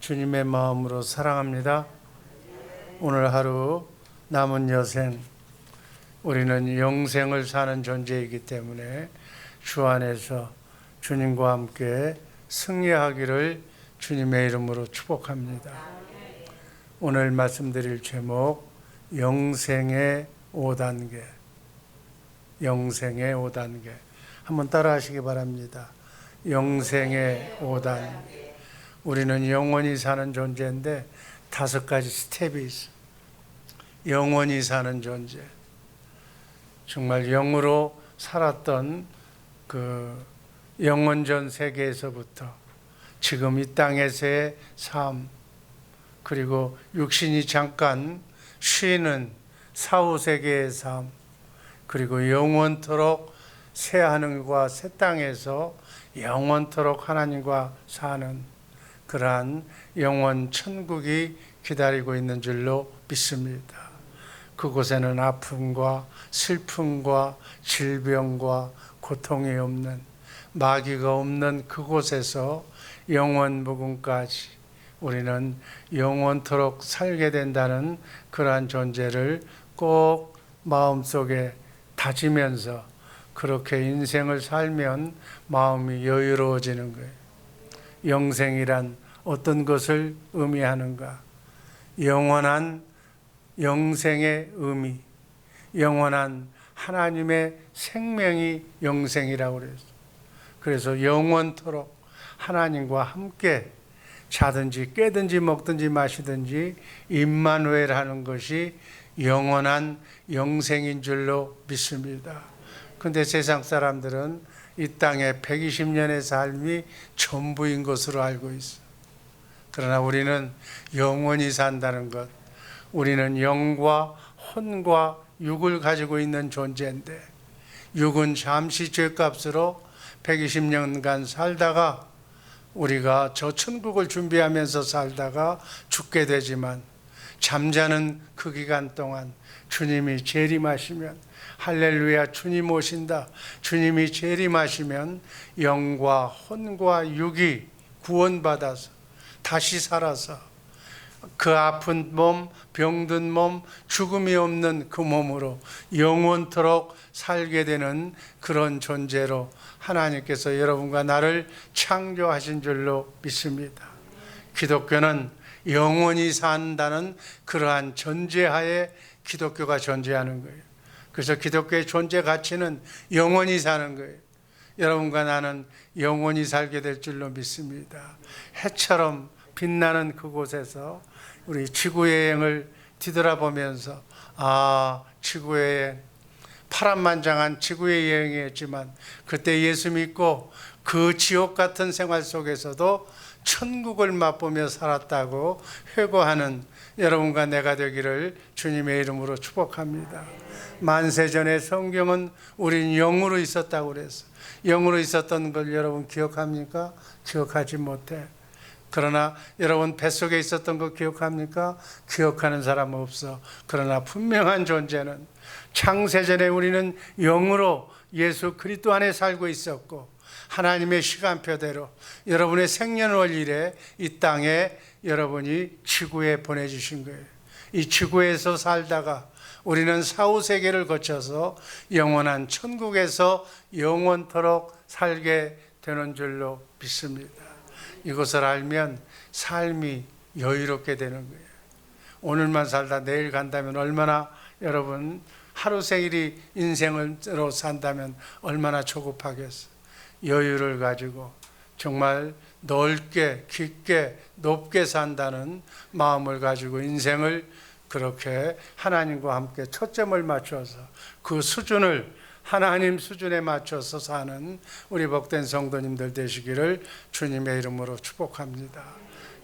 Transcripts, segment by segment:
주님의 마음으로 사랑합니다. 오늘 하루 남은 여생 우리는 영생을 사는 존재이기 때문에 주 안에서 주님과 함께 승리하기를 주님의 이름으로 축복합니다. 오늘 말씀드릴 제목 영생의 5단계 영생의 5단계 한번 따라 하시기 바랍니다. 영생의 5단계 우리는 영원히 사는 존재인데 다섯 가지 스텝이 있어. 영원히 사는 존재. 정말 영으로 살았던 그 영원전 세계에서부터 지금 이 땅에서의 삶 그리고 육신이 잠깐 쉬는 사후 세계의 삶 그리고 영원토록 새 하늘과 새 땅에서 영원토록 하나님과 사는 그러한 영원 천국이 기다리고 있는 줄로 믿습니다. 그곳에는 아픔과 슬픔과 질병과 고통이 없는 마귀가 없는 그곳에서 영원 무궁까지 우리는 영원토록 살게 된다는 그러한 존재를 꼭 마음속에 다지면서 그렇게 인생을 살면 마음이 여유로워지는 거예요. 영생이란 어떤 것을 의미하는가? 영원한 영생의 의미, 영원한 하나님의 생명이 영생이라고 그랬어. 그래서 영원토록 하나님과 함께 자든지 깨든지 먹든지 마시든지 임마누엘 하는 것이 영원한 영생인 줄로 믿습니다. 근데 세상 사람들은 이 땅에 120년의 삶이 전부인 것으로 알고 있어. 그러나 우리는 영원히 산다는 것. 우리는 영과 혼과 육을 가지고 있는 존재인데 육은 잠시 죄값으로 120년간 살다가 우리가 저 천국을 준비하면서 살다가 죽게 되지만 잠자는 그 기간 동안 주님이 재림하시면 할렐루야 주님 오신다 주님이 재림하시면 영과 혼과 육이 구원받아서 다시 살아서 그 아픈 몸, 병든 몸, 죽음이 없는 그 몸으로 영원토록 살게 되는 그런 존재로 하나님께서 여러분과 나를 창조하신 줄로 믿습니다. 기독교는 영원히 산다는 그러한 전제하에 기독교가 존재하는 거예요. 그래서 기독교의 존재 가치는 영원히 사는 거예요. 여러분과 나는 영원히 살게 될 줄로 믿습니다. 해처럼 빛나는 그곳에서 우리 지구 여행을 뒤돌아보면서 아 지구 여행 파란만장한 지구의 여행이었지만 그때 예수 믿고 그 지옥 같은 생활 속에서도 천국을 맛보며 살았다고 회고하는 여러분과 내가 되기를 주님의 이름으로 축복합니다. 만세전의 성경은 우린 영으로 있었다고 그랬어. 영으로 있었던 걸 여러분 기억합니까? 기억하지 못해. 그러나 여러분 뱃속에 있었던 거 기억합니까? 기억하는 사람 없어. 그러나 분명한 존재는 창세전에 우리는 영으로 예수 그리스도 안에 살고 있었고 하나님의 시간표대로 여러분의 생년 월일에 이 땅에 여러분이 지구에 보내주신 거예요. 이 지구에서 살다가 우리는 사후 세계를 거쳐서 영원한 천국에서 영원토록 살게 되는 줄로 믿습니다. 이것을 알면 삶이 여유롭게 되는 거예요. 오늘만 살다 내일 간다면 얼마나 여러분 하루 생일이 인생으로 산다면 얼마나 조급하겠어. 여유를 가지고 정말 넓게 깊게 높게 산다는 마음을 가지고 인생을 그렇게 하나님과 함께 초점을 맞춰서 그 수준을 하나님 수준에 맞춰서 사는 우리 복된 성도님들 되시기를 주님의 이름으로 축복합니다.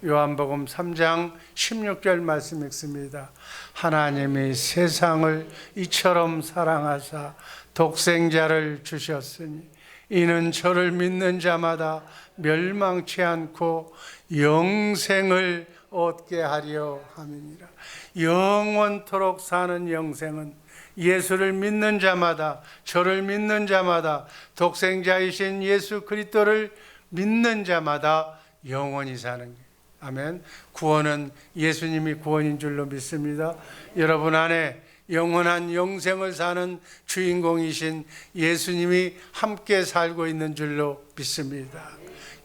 요한복음 3장 16절 말씀 읽습니다. 하나님이 세상을 이처럼 사랑하사 독생자를 주셨으니 이는 저를 믿는 자마다 멸망치 않고 영생을 얻게 하려 함이니라. 영원토록 사는 영생은 예수를 믿는 자마다 저를 믿는 자마다 독생자이신 예수 그리스도를 믿는 자마다 영원히 사는 거예요. 아멘. 구원은 예수님이 구원인 줄로 믿습니다. 여러분 안에 영원한 영생을 사는 주인공이신 예수님이 함께 살고 있는 줄로 믿습니다.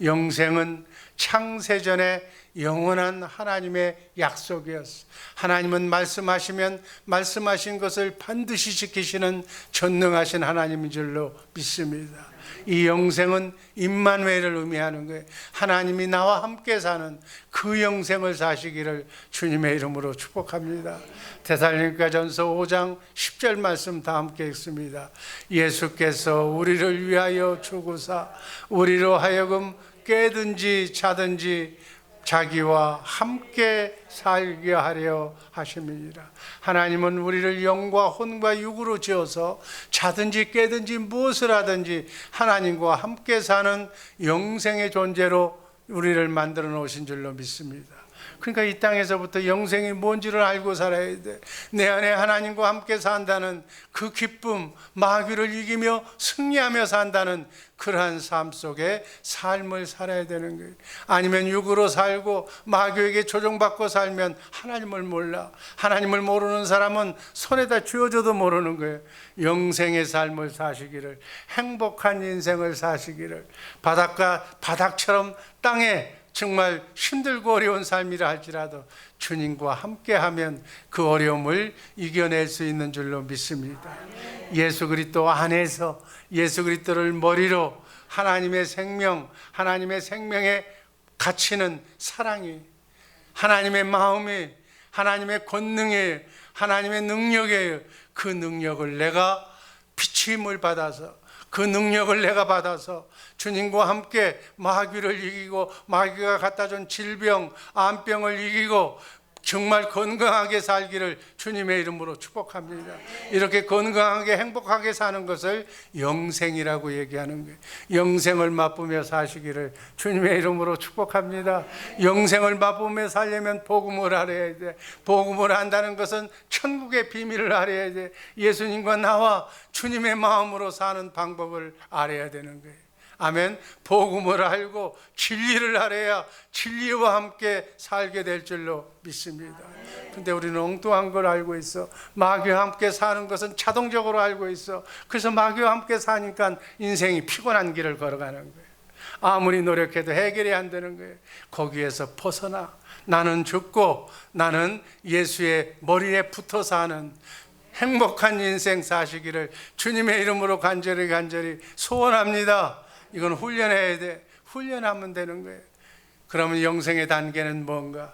영생은 창세전에 영원한 하나님의 약속이었어. 하나님은 말씀하시면 말씀하신 것을 반드시 지키시는 전능하신 하나님인 줄로 믿습니다. 이 영생은 임마누엘을 의미하는 거예요. 하나님이 나와 함께 사는 그 영생을 사시기를 주님의 이름으로 축복합니다. 데살로니가전서 5장 10절 말씀 다 함께 읽습니다. 예수께서 우리를 위하여 주고사 우리로 하여금 깨든지 자든지 자기와 함께 살게 하려 하심이니라. 하나님은 우리를 영과 혼과 육으로 지어서 자든지 깨든지 무엇을 하든지 하나님과 함께 사는 영생의 존재로 우리를 만들어 놓으신 줄로 믿습니다. 그러니까 이 땅에서부터 영생이 뭔지를 알고 살아야 돼. 내 안에 하나님과 함께 산다는 그 기쁨, 마귀를 이기며 승리하며 산다는 그러한 삶 속에 삶을 살아야 되는 거예요. 아니면 육으로 살고 마귀에게 조종받고 살면 하나님을 몰라. 하나님을 모르는 사람은 손에다 쥐어줘도 모르는 거예요. 영생의 삶을 사시기를, 행복한 인생을 사시기를, 바닷가, 바닥처럼 땅에 정말 힘들고 어려운 삶이라 할지라도 주님과 함께 하면 그 어려움을 이겨낼 수 있는 줄로 믿습니다. 예수 그리스도 안에서 예수 그리스도를 머리로 하나님의 생명, 하나님의 생명에 갇히는 사랑이 하나님의 마음이 하나님의 권능이에요. 하나님의 능력이에요. 그 능력을 내가 힘을 받아서 그 능력을 내가 받아서 주님과 함께 마귀를 이기고 마귀가 갖다 준 질병, 암병을 이기고 정말 건강하게 살기를 주님의 이름으로 축복합니다. 이렇게 건강하게 행복하게 사는 것을 영생이라고 얘기하는 거예요. 영생을 맛보며 사시기를 주님의 이름으로 축복합니다. 영생을 맛보며 살려면 복음을 알아야 돼. 복음을 안다는 것은 천국의 비밀을 알아야 돼. 예수님과 나와 주님의 마음으로 사는 방법을 알아야 되는 거예요. 아멘. 복음을 알고 진리를 알아야 진리와 함께 살게 될 줄로 믿습니다. 근데 우리는 엉뚱한 걸 알고 있어. 마귀와 함께 사는 것은 자동적으로 알고 있어. 그래서 마귀와 함께 사니까 인생이 피곤한 길을 걸어가는 거예요. 아무리 노력해도 해결이 안 되는 거예요. 거기에서 벗어나. 나는 죽고 나는 예수의 머리에 붙어 사는 행복한 인생 사시기를 주님의 이름으로 간절히 간절히 소원합니다. 이건 훈련해야 돼. 훈련하면 되는 거예요. 그러면 영생의 단계는 뭔가?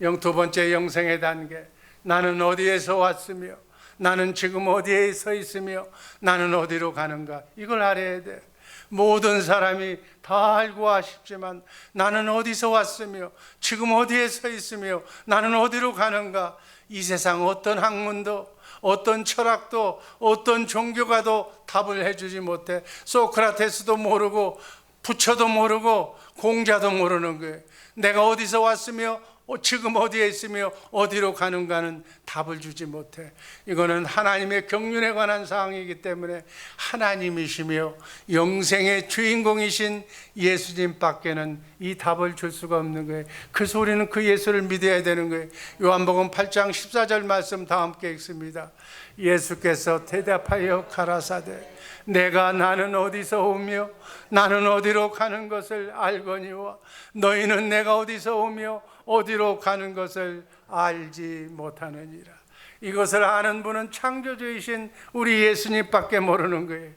영 두 번째 영생의 단계. 나는 어디에서 왔으며 나는 지금 어디에 서 있으며 나는 어디로 가는가? 이걸 알아야 돼. 모든 사람이 다 알고 아쉽지만 나는 어디서 왔으며 지금 어디에 서 있으며 나는 어디로 가는가? 이 세상 어떤 학문도 어떤 철학도 어떤 종교가도 답을 해주지 못해 소크라테스도 모르고 부처도 모르고 공자도 모르는 거예요. 내가 어디서 왔으며 어, 지금 어디에 있으며 어디로 가는가는 답을 주지 못해. 이거는 하나님의 경륜에 관한 사항이기 때문에 하나님이시며 영생의 주인공이신 예수님 밖에는 이 답을 줄 수가 없는 거예요. 그래서 우리는 그 예수를 믿어야 되는 거예요. 요한복음 8장 14절 말씀 다 함께 읽습니다. 예수께서 대답하여 가라사대 내가 나는 어디서 오며 나는 어디로 가는 것을 알거니와 너희는 내가 어디서 오며 어디로 가는 것을 알지 못하느니라. 이것을 아는 분은 창조주이신 우리 예수님밖에 모르는 거예요.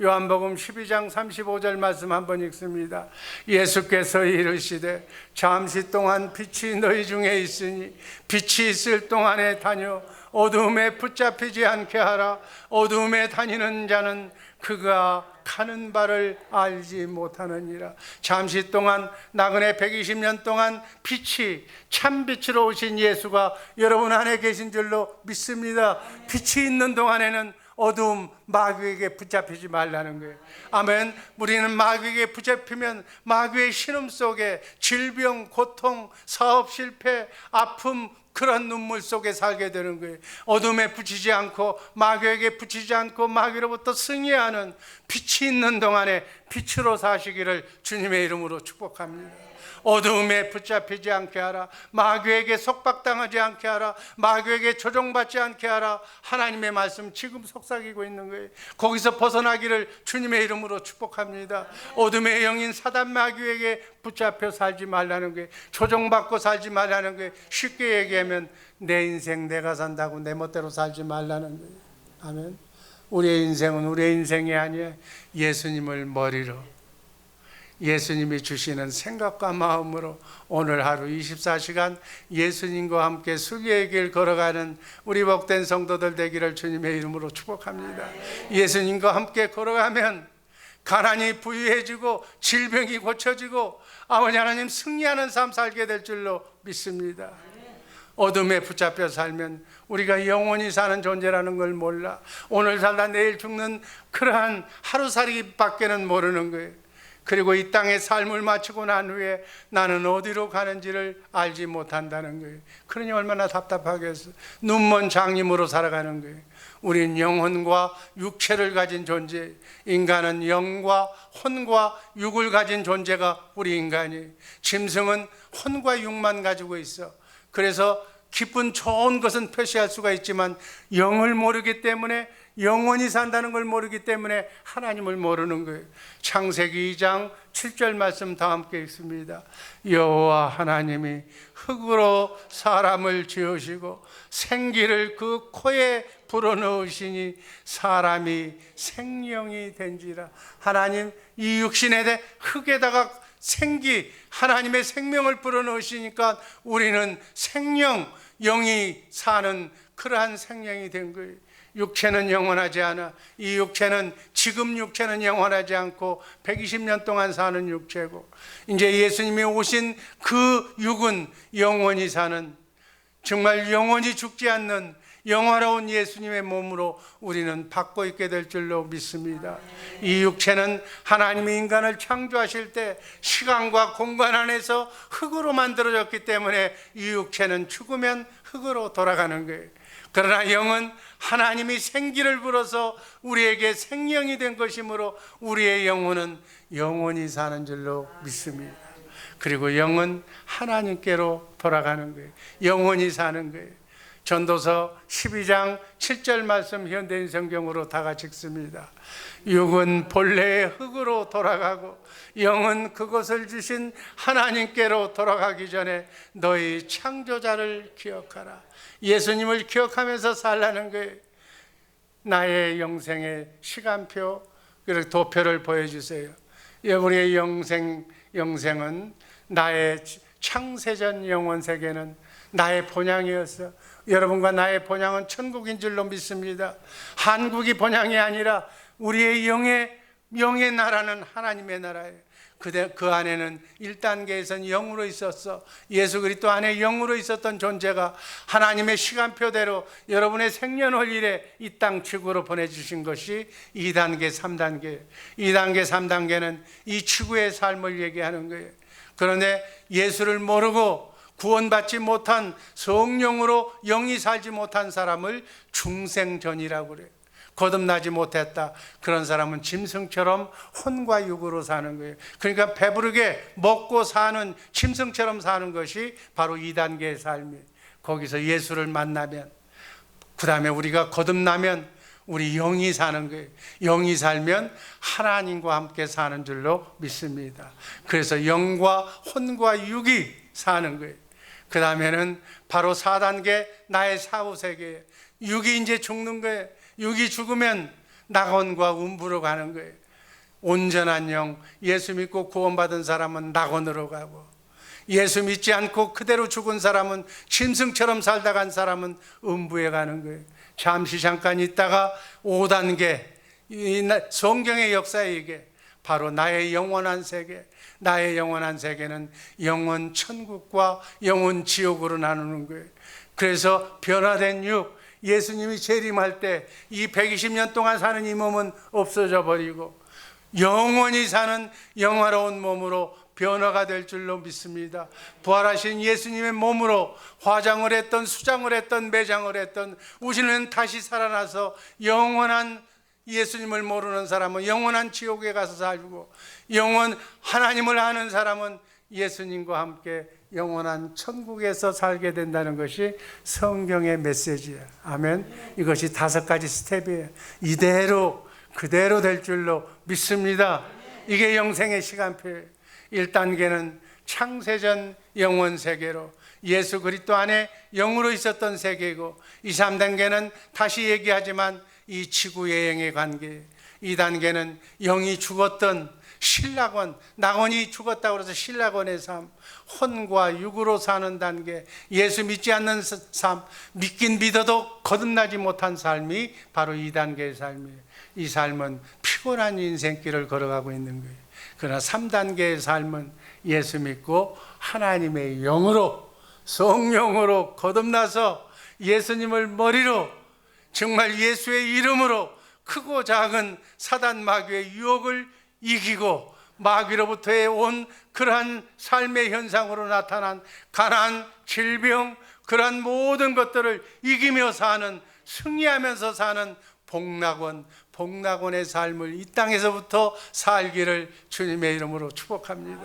요한복음 12장 35절 말씀 한번 읽습니다. 예수께서 이르시되 잠시 동안 빛이 너희 중에 있으니 빛이 있을 동안에 다녀 어두움에 붙잡히지 않게 하라. 어두움에 다니는 자는 그가 가는 바를 알지 못하느니라. 잠시 동안 나그네 120년 동안 빛이 참 빛으로 오신 예수가 여러분 안에 계신 줄로 믿습니다. 빛이 있는 동안에는 어두움 마귀에게 붙잡히지 말라는 거예요. 아멘. 우리는 마귀에게 붙잡히면 마귀의 신음 속에 질병, 고통, 사업 실패, 아픔, 그런 눈물 속에 살게 되는 거예요. 어둠에 붙이지 않고 마귀에게 붙이지 않고 마귀로부터 승리하는 빛이 있는 동안에 빛으로 사시기를 주님의 이름으로 축복합니다. 어두움에 붙잡히지 않게 하라. 마귀에게 속박당하지 않게 하라. 마귀에게 조종받지 않게 하라. 하나님의 말씀 지금 속삭이고 있는 거예요. 거기서 벗어나기를 주님의 이름으로 축복합니다. 어둠의 영인 사단 마귀에게 붙잡혀 살지 말라는 거예요. 조종받고 살지 말라는 거예요. 쉽게 얘기하면 내 인생 내가 산다고 내 멋대로 살지 말라는 거예요. 아멘. 우리의 인생은 우리의 인생이 아니에요. 예수님을 머리로 예수님이 주시는 생각과 마음으로 오늘 하루 24시간 예수님과 함께 수기의 길 걸어가는 우리 복된 성도들 되기를 주님의 이름으로 축복합니다. 예수님과 함께 걸어가면 가난이 부유해지고 질병이 고쳐지고 아버지 하나님 승리하는 삶 살게 될 줄로 믿습니다. 어둠에 붙잡혀 살면 우리가 영원히 사는 존재라는 걸 몰라. 오늘 살다 내일 죽는 그러한 하루살이밖에는 모르는 거예요. 그리고 이 땅의 삶을 마치고 난 후에 나는 어디로 가는지를 알지 못한다는 거예요. 그러니 얼마나 답답하겠어. 눈먼 장님으로 살아가는 거예요. 우린 영혼과 육체를 가진 존재. 인간은 영과 혼과 육을 가진 존재가 우리 인간이. 짐승은 혼과 육만 가지고 있어. 그래서 기쁜 좋은 것은 표시할 수가 있지만 영을 모르기 때문에 영원히 산다는 걸 모르기 때문에 하나님을 모르는 거예요. 창세기 2장 7절 말씀 다 함께 읽습니다. 여호와 하나님이 흙으로 사람을 지으시고 생기를 그 코에 불어넣으시니 사람이 생명이 된지라. 하나님 이 육신에 대 흙에다가 생기 하나님의 생명을 불어넣으시니까 우리는 생명 영이 사는 그러한 생명이 된 거예요. 육체는 영원하지 않아. 이 육체는 지금 육체는 영원하지 않고 120년 동안 사는 육체고 이제 예수님이 오신 그 육은 영원히 사는 정말 영원히 죽지 않는 영화로운 예수님의 몸으로 우리는 받고 있게 될 줄로 믿습니다. 이 육체는 하나님이 인간을 창조하실 때 시간과 공간 안에서 흙으로 만들어졌기 때문에 이 육체는 죽으면 흙으로 돌아가는 거예요. 그러나 영은 하나님이 생기를 불어서 우리에게 생명이 된 것이므로 우리의 영혼은 영원히 사는 줄로 믿습니다. 그리고 영은 하나님께로 돌아가는 거예요. 영원히 사는 거예요. 전도서 12장 7절 말씀 현대인 성경으로 다 같이 읽습니다. 육은 본래의 흙으로 돌아가고 영은 그것을 주신 하나님께로 돌아가기 전에 너희 창조자를 기억하라. 예수님을 기억하면서 살라는 거예요. 나의 영생의 시간표 그리고 도표를 보여주세요. 우리의 영생 영생은 나의 창세전 영원 세계는 나의 본향이었어. 여러분과 나의 본향은 천국인 줄로 믿습니다. 한국이 본향이 아니라 우리의 영의 영의 나라는 하나님의 나라예요. 그대, 그 안에는 1단계에서는 영으로 있었어. 예수 그리스도 안에 영으로 있었던 존재가 하나님의 시간표대로 여러분의 생년월일에 이 땅 지구로 보내주신 것이 2단계, 3단계. 2단계, 3단계는 이 지구의 삶을 얘기하는 거예요. 그런데 예수를 모르고 구원받지 못한 성령으로 영이 살지 못한 사람을 중생전이라고 그래요. 거듭나지 못했다. 그런 사람은 짐승처럼 혼과 육으로 사는 거예요. 그러니까 배부르게 먹고 사는 짐승처럼 사는 것이 바로 2단계의 삶이에요. 거기서 예수를 만나면, 그 다음에 우리가 거듭나면 우리 영이 사는 거예요. 영이 살면 하나님과 함께 사는 줄로 믿습니다. 그래서 영과 혼과 육이 사는 거예요. 그 다음에는 바로 4단계 나의 사후 세계. 육이 이제 죽는 거예요. 육이 죽으면 낙원과 음부로 가는 거예요. 온전한 영, 예수 믿고 구원받은 사람은 낙원으로 가고, 예수 믿지 않고 그대로 죽은 사람은 짐승처럼 살다 간 사람은 음부에 가는 거예요. 잠시 잠깐 있다가 5단계, 성경의 역사에 이게 바로 나의 영원한 세계, 나의 영원한 세계는 영원 천국과 영원 지옥으로 나누는 거예요. 그래서 변화된 육, 예수님이 재림할 때 이 120년 동안 사는 이 몸은 없어져 버리고 영원히 사는 영화로운 몸으로 변화가 될 줄로 믿습니다. 부활하신 예수님의 몸으로 화장을 했던 수장을 했던 매장을 했던 우리는 다시 살아나서 영원한 예수님을 모르는 사람은 영원한 지옥에 가서 살고 영원 하나님을 아는 사람은 예수님과 함께 영원한 천국에서 살게 된다는 것이 성경의 메시지예요. 아멘. 이것이 다섯 가지 스텝이에요. 이대로 그대로 될 줄로 믿습니다. 이게 영생의 시간표예요. 1단계는 창세전 영원 세계로 예수 그리스도 안에 영으로 있었던 세계이고 2, 3단계는 다시 얘기하지만 이 지구 여행의 관계 2단계는 영이 죽었던 신라권 낙원이 죽었다고 해서 신라권의 삶 혼과 육으로 사는 단계 예수 믿지 않는 삶 믿긴 믿어도 거듭나지 못한 삶이 바로 2단계의 삶이에요. 이 삶은 피곤한 인생길을 걸어가고 있는 거예요. 그러나 3단계의 삶은 예수 믿고 하나님의 영으로 성령으로 거듭나서 예수님을 머리로 정말 예수의 이름으로 크고 작은 사단 마귀의 유혹을 이기고 마귀로부터의 온 그러한 삶의 현상으로 나타난 가난, 질병, 그러한 모든 것들을 이기며 사는 승리하면서 사는 복락원, 복락원의 삶을 이 땅에서부터 살기를 주님의 이름으로 축복합니다.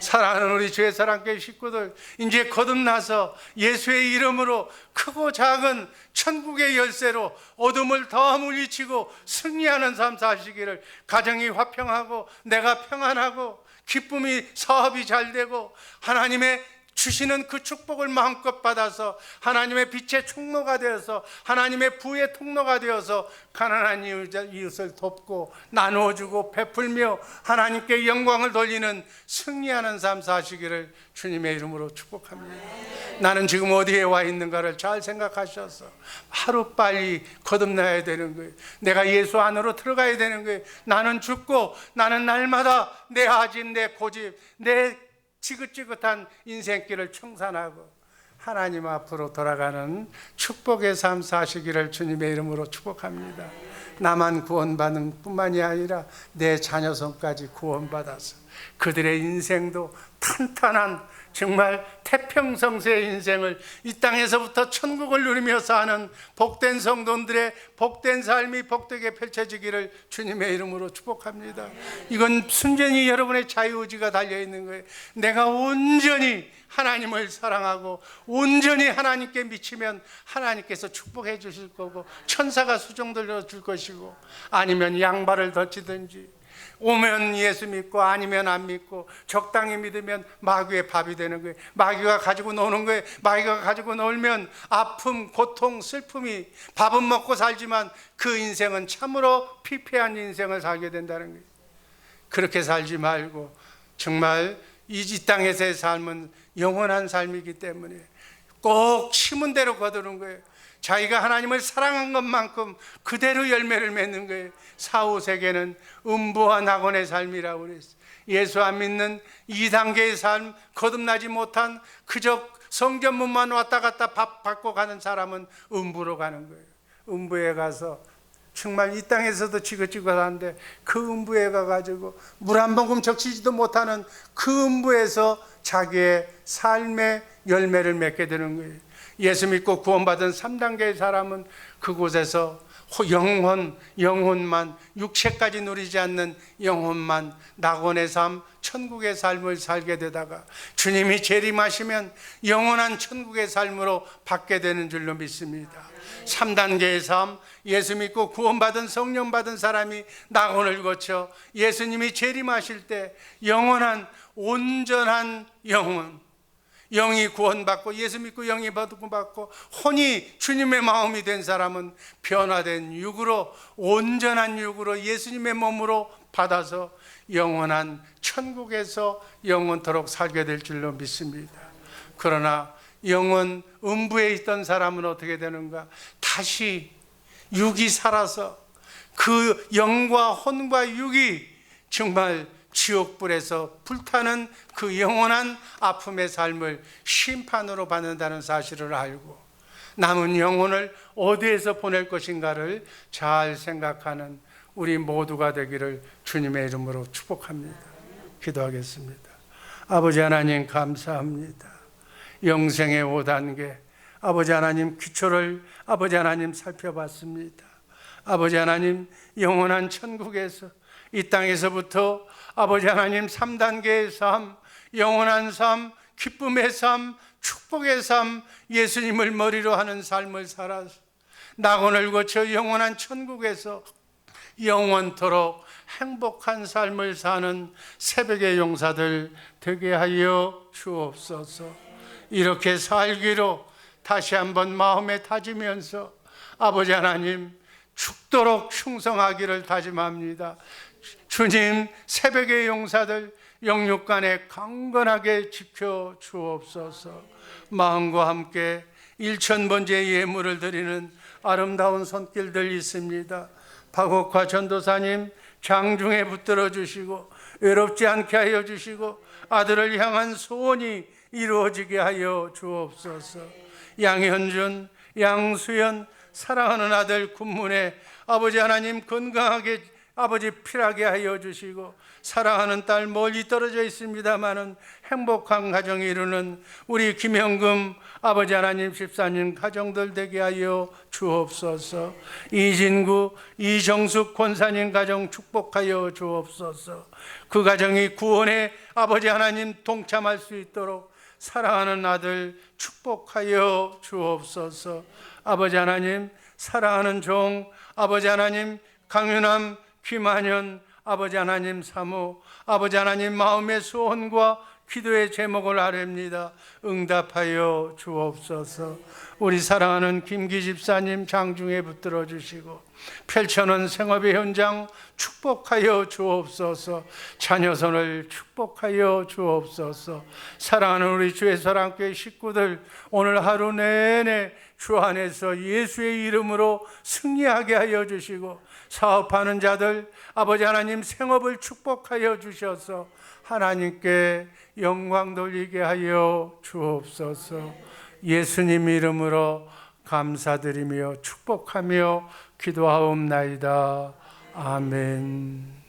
사랑하는 우리 주의 사랑교회 식구들, 이제 거듭나서 예수의 이름으로 크고 작은 천국의 열쇠로 어둠을 더 물리치고 승리하는 삶 사시기를 가정이 화평하고 내가 평안하고 기쁨이 사업이 잘 되고 하나님의 주시는 그 축복을 마음껏 받아서 하나님의 빛의 충로가 되어서 하나님의 부의 통로가 되어서 가난한 이웃을 돕고 나누어주고 베풀며 하나님께 영광을 돌리는 승리하는 삶 사시기를 주님의 이름으로 축복합니다. 나는 지금 어디에 와 있는가를 잘 생각하셔서 하루 빨리 거듭나야 되는 거예요. 내가 예수 안으로 들어가야 되는 거예요. 나는 죽고 나는 날마다 내 아집, 내 고집, 내 지긋지긋한 인생길을 청산하고 하나님 앞으로 돌아가는 축복의 삶 사시기를 주님의 이름으로 축복합니다. 나만 구원받는 뿐만이 아니라 내 자녀선까지 구원받아서 그들의 인생도 탄탄한 정말 태평성세의 인생을 이 땅에서부터 천국을 누리며 사는 복된 성도들의 복된 삶이 복되게 펼쳐지기를 주님의 이름으로 축복합니다. 이건 순전히 여러분의 자유의지가 달려 있는 거예요. 내가 온전히 하나님을 사랑하고 온전히 하나님께 미치면 하나님께서 축복해 주실 거고 천사가 수종 들려 줄 것이고 아니면 양발을 덧치든지 오면 예수 믿고 아니면 안 믿고 적당히 믿으면 마귀의 밥이 되는 거예요. 마귀가 가지고 노는 거예요. 마귀가 가지고 놀면 아픔, 고통, 슬픔이 밥은 먹고 살지만 그 인생은 참으로 피폐한 인생을 살게 된다는 거예요. 그렇게 살지 말고 정말 이 땅에서의 삶은 영원한 삶이기 때문에 꼭 심은 대로 거두는 거예요. 자기가 하나님을 사랑한 것만큼 그대로 열매를 맺는 거예요. 사후 세계는 음부와 낙원의 삶이라고 그랬어요. 예수 안 믿는 2단계의 삶, 거듭나지 못한 그저 성전문만 왔다 갔다 밥 받고 가는 사람은 음부로 가는 거예요. 음부에 가서 정말 이 땅에서도 지긋지긋한데 그 음부에 가가지고 물 한 모금 적시지도 못하는 그 음부에서 자기의 삶의 열매를 맺게 되는 거예요. 예수 믿고 구원받은 3단계의 사람은 그곳에서 영혼, 영혼만, 육체까지 누리지 않는 영혼만 낙원의 삶, 천국의 삶을 살게 되다가 주님이 재림하시면 영원한 천국의 삶으로 받게 되는 줄로 믿습니다. 3단계의 삶, 예수 믿고 구원받은 성령 받은 사람이 낙원을 거쳐 예수님이 재림하실 때 영원한 온전한 영혼, 영이 구원받고 예수 믿고 영이 받고 혼이 주님의 마음이 된 사람은 변화된 육으로 온전한 육으로 예수님의 몸으로 받아서 영원한 천국에서 영원토록 살게 될 줄로 믿습니다. 그러나 영원 음부에 있던 사람은 어떻게 되는가? 다시 육이 살아서 그 영과 혼과 육이 정말 지옥불에서 불타는 그 영원한 아픔의 삶을 심판으로 받는다는 사실을 알고 남은 영혼을 어디에서 보낼 것인가를 잘 생각하는 우리 모두가 되기를 주님의 이름으로 축복합니다. 기도하겠습니다. 아버지 하나님 감사합니다. 영생의 5단계 아버지 하나님 기초를 아버지 하나님 살펴봤습니다. 아버지 하나님 영원한 천국에서 이 땅에서부터 아버지 하나님 3단계의 삶, 영원한 삶, 기쁨의 삶, 축복의 삶, 예수님을 머리로 하는 삶을 살아서 낙원을 거쳐 영원한 천국에서 영원토록 행복한 삶을 사는 새벽의 용사들 되게 하여 주옵소서. 이렇게 살기로 다시 한번 마음에 다지면서 아버지 하나님 죽도록 충성하기를 다짐합니다. 주님 새벽의 용사들 영육간에 강건하게 지켜 주옵소서. 마음과 함께 일천 번째 예물을 드리는 아름다운 손길들 있습니다. 박옥화 전도사님 장중에 붙들어 주시고 외롭지 않게 하여 주시고 아들을 향한 소원이 이루어지게 하여 주옵소서. 양현준, 양수연 사랑하는 아들 군문에 아버지 하나님 건강하게 아버지 필하게 하여 주시고 사랑하는 딸 멀리 떨어져 있습니다마는 행복한 가정 이루는 우리 김영금 아버지 하나님 집사님 가정들 되게 하여 주옵소서. 이진구 이정숙 권사님 가정 축복하여 주옵소서. 그 가정이 구원의 아버지 하나님 동참할 수 있도록 사랑하는 아들 축복하여 주옵소서. 아버지 하나님 사랑하는 종 아버지 하나님 강윤함 김한현 아버지 하나님 사모 아버지 하나님 마음의 소원과 기도의 제목을 아뢰입니다. 응답하여 주옵소서. 우리 사랑하는 김기 집사님 장중에 붙들어 주시고 펼쳐놓은 생업의 현장 축복하여 주옵소서. 자녀선을 축복하여 주옵소서. 사랑하는 우리 주의 사랑교회 식구들 오늘 하루 내내 주 안에서 예수의 이름으로 승리하게 하여 주시고 사업하는 자들 아버지 하나님 생업을 축복하여 주셔서 하나님께 영광 돌리게 하여 주옵소서. 예수님 이름으로 감사드리며 축복하며 기도하옵나이다. 아멘.